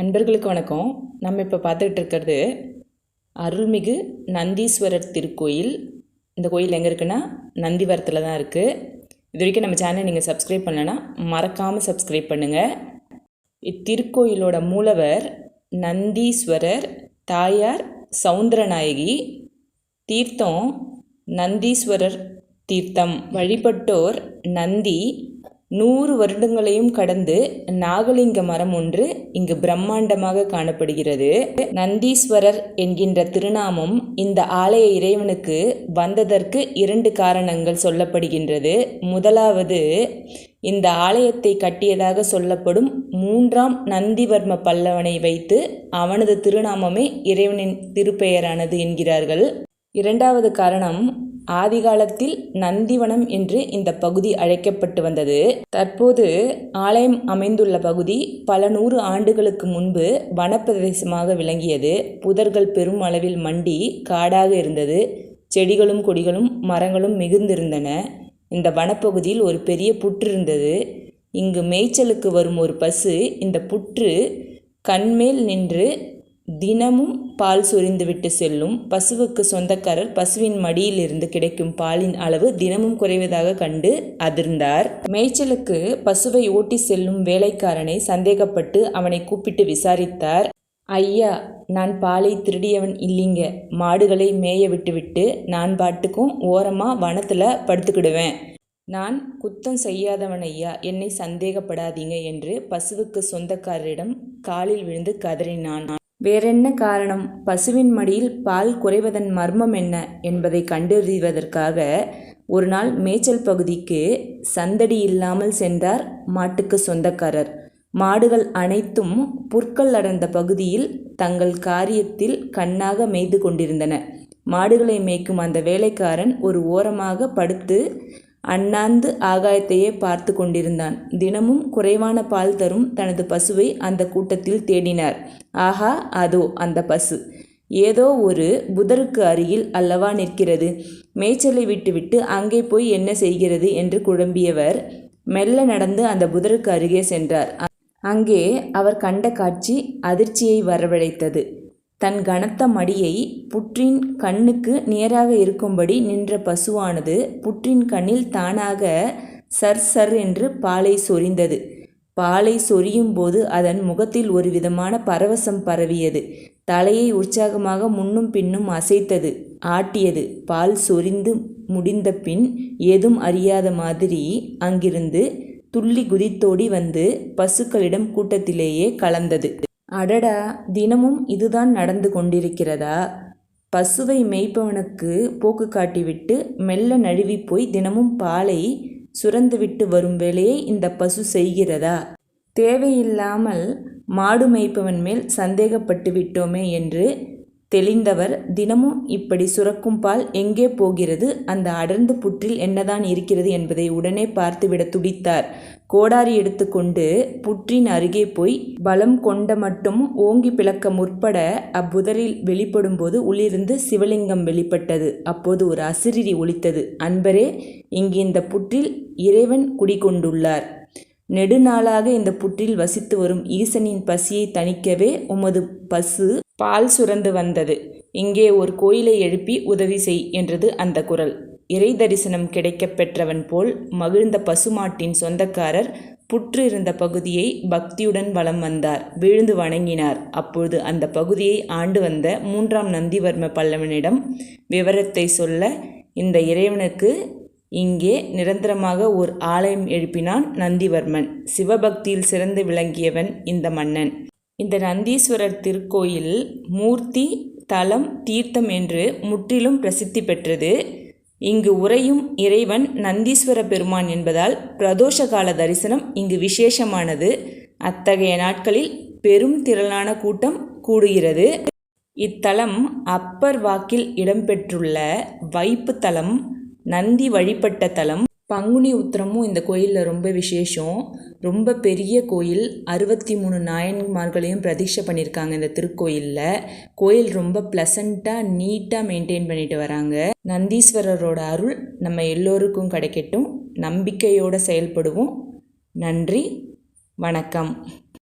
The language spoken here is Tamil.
அன்பர்களுக்கு வணக்கம். நம்ம இப்போ பார்த்துக்கிட்டு இருக்கிறது அருள்மிகு நந்தீஸ்வரர் திருக்கோயில். இந்த கோயில் எங்கே இருக்குன்னா நந்திவரத்தில் தான் இருக்குது இது வரைக்கும் நம்ம சேனலை நீங்கள் சப்ஸ்கிரைப் பண்ணலைன்னா மறக்காமல் சப்ஸ்கிரைப் பண்ணுங்கள் இத்திருக்கோயிலோட மூலவர் நந்தீஸ்வரர் தாயார் சவுந்தரநாயகி. தீர்த்தம் நந்தீஸ்வரர் தீர்த்தம். வழிபட்டோர் நந்தி. நூறு வருடங்களையும் கடந்து நாகலிங்க மரம் ஒன்று இங்கு பிரம்மாண்டமாக காணப்படுகிறது. நந்தீஸ்வரர் என்கின்ற திருநாமம் இந்த ஆலய இறைவனுக்கு வந்ததற்கு இரண்டு காரணங்கள் சொல்லப்படுகின்றது. முதலாவது இந்த ஆலயத்தை கட்டியதாக சொல்லப்படும் மூன்றாம் நந்திவர்ம பல்லவனை வைத்து அவனது திருநாமமே இறைவனின் திருப்பெயரானது என்கிறார்கள். இரண்டாவது காரணம் ஆதிகாலத்தில் நந்திவனம் என்று இந்த பகுதி அழைக்கப்பட்டு வந்தது. தற்போது ஆலயம் அமைந்துள்ள பகுதி பல நூறு ஆண்டுகளுக்கு முன்பு வனப்பிரதேசமாக விளங்கியது. புதர்கள் பெரும் அளவில் மண்டி காடாக இருந்தது. செடிகளும் கொடிகளும் மரங்களும் மிகுந்திருந்தன. இந்த வனப்பகுதியில் ஒரு பெரிய புற்று இருந்தது. இங்கு மேய்ச்சலுக்கு வரும் ஒரு பசு இந்த புற்று கண்மேல் நின்று தினமும் பால் சொரிந்துவிட்டு செல்லும் பசுவுக்கு சொந்தக்காரர் பசுவின் மடியிலிருந்து கிடைக்கும் பாலின் அளவு தினமும் குறைவதாக கண்டு அதிர்ந்தார். மேய்ச்சலுக்கு பசுவை ஓட்டி செல்லும் வேலைக்காரனை சந்தேகப்பட்டு அவனை கூப்பிட்டு விசாரித்தார். ஐயா நான் பாலை திருடியவன் இல்லைங்க. மாடுகளை மேய விட்டுவிட்டு நான் பாட்டுக்கும் ஓரமாக வனத்தில் படுத்துக்கிடுவேன். நான் குத்தம் செய்யாதவன் ஐயா. என்னை சந்தேகப்படாதீங்க என்று பசுவுக்கு சொந்தக்காரரிடம் காலில் விழுந்து கதறினான். வேறென்ன காரணம்? பசுவின் மடியில் பால் குறைவதன் மர்மம் என்ன? என்பதை கண்டறிவதற்காக ஒரு நாள் மேய்ச்சல் பகுதிக்கு சந்தடி இல்லாமல் சென்றார் மாட்டுக்கு சொந்தக்காரர். மாடுகள் அனைத்தும் புற்கள் அடர்ந்த பகுதியில் தங்கள் காரியத்தில் கண்ணாக மேய்து கொண்டிருந்தன. மாடுகளை மேய்க்கும் அந்த வேலைக்காரன் ஒரு ஓரமாக படுத்து அண்ணாந்து ஆகாயத்தையே பார்த்து கொண்டிருந்தான். தினமும் குறைவான பால் தரும் தனது பசுவை அந்த கூட்டத்தில் தேடினார். ஆஹா அதோ அந்த பசு. ஏதோ ஒரு புதருக்கு அருகில் அல்லவா நிற்கிறது. மேய்ச்சலை விட்டுவிட்டு அங்கே போய் என்ன செய்கிறது என்று குழம்பியவர் மெல்ல நடந்து அந்த புதருக்கு அருகே சென்றார். அங்கே அவர் கண்ட காட்சி அதிர்ச்சியை வரவழைத்தது. தன் கனத்த மடியை புற்றின் கண்ணுக்கு நேராக இருக்கும்படி நின்ற பசுவானது புற்றின் கண்ணில் தானாக சர் சர் என்று பாலை சொரிந்தது. பாலை சொரியும் போது அதன் முகத்தில் ஒரு விதமான பரவசம் பரவியது. தலையை உற்சாகமாக முன்னும் பின்னும் அசைத்தது ஆட்டியது. பால் சொரிந்து முடிந்த பின் ஏதும் அறியாத மாதிரி அங்கிருந்து துள்ளி குதித்தோடி வந்து பசுக்களிடம் கூட்டத்திலேயே கலந்தது. அடடா தினமும் இதுதான் நடந்து கொண்டிருக்கிறதா? பசுவை மேய்ப்பவனுக்கு போக்கு காட்டிவிட்டு மெல்ல நழுவி போய் தினமும் பாலை சுரந்துவிட்டு வரும் வேலையை இந்த பசு செய்கிறதா? தேவையில்லாமல் மாடு மேய்ப்பவன் மேல் சந்தேகப்பட்டு விட்டோமே என்று தெளிந்தவர் தினமும் இப்படி சுரக்கும் பால் எங்கே போகிறது? அந்த அடர்ந்து புற்றில் என்னதான் இருக்கிறது என்பதை உடனே பார்த்துவிட துடித்தார். கோடாரி எடுத்துக்கொண்டு புற்றின் அருகே போய் பலம் கொண்ட மட்டும் ஓங்கி பிளக்க முற்பட அப்புதரில் வெளிப்படும்போது உள்ளிருந்து சிவலிங்கம் வெளிப்பட்டது. அப்போது ஒரு அசிரிரி ஒலித்தது. அன்பரே இங்கு இந்த புற்றில் இறைவன் குடிகொண்டுள்ளார். நெடுநாளாக இந்த புற்றில் வசித்து வரும் ஈசனின் பசியை தணிக்கவே உமது பசு பால் சுரந்து வந்தது. இங்கே ஒரு கோயிலை எழுப்பி உதவி செய் என்றது அந்த குரல். இறை தரிசனம் கிடைக்கப் பெற்றவன் போல் மகிழ்ந்த பசுமாட்டின் சொந்தக்காரர் புற்று இருந்த பகுதியை பக்தியுடன் வலம் வந்தார். விழுந்து வணங்கினார். அப்பொழுது அந்த பகுதியை ஆண்டு வந்த மூன்றாம் நந்திவர்ம பல்லவனிடம் விவரத்தை சொல்ல இந்த இறைவனுக்கு இங்கே நிரந்தரமாக ஓர் ஆலயம் எழுப்பினான் நந்திவர்மன். சிவபக்தியில் சிறந்து விளங்கியவன் இந்த மன்னன். இந்த நந்தீஸ்வரர் திருக்கோயில் மூர்த்தி தலம் தீர்த்தம் என்று முற்றிலும் பிரசித்தி பெற்றது. இங்கு உறையும் இறைவன் நந்தீஸ்வர பெருமான் என்பதால் பிரதோஷ கால தரிசனம் இங்கு விசேஷமானது. அத்தகைய நாட்களில் பெரும் திரளான கூட்டம் கூடுகிறது. இத்தலம் அப்பர் வாக்கில் இடம்பெற்றுள்ள வைப்பு தலம் நந்தி வழிபட்ட தலம் பங்குனி உத்திரமும் இந்த கோயிலில் ரொம்ப விசேஷம். ரொம்ப பெரிய கோயில் அறுபத்தி மூணு நாயன்மார்களையும் பிரதிஷ்டை பண்ணியிருக்காங்க இந்த திருக்கோயிலில். கோயில் ரொம்ப ப்ளசண்ட்டாக நீட்டாக மெயின்டைன் பண்ணிட்டு வராங்க. நந்தீஸ்வரரோட அருள் நம்ம எல்லோருக்கும் கிடைக்கட்டும். நம்பிக்கையோடு செயல்படுவோம். நன்றி. வணக்கம்.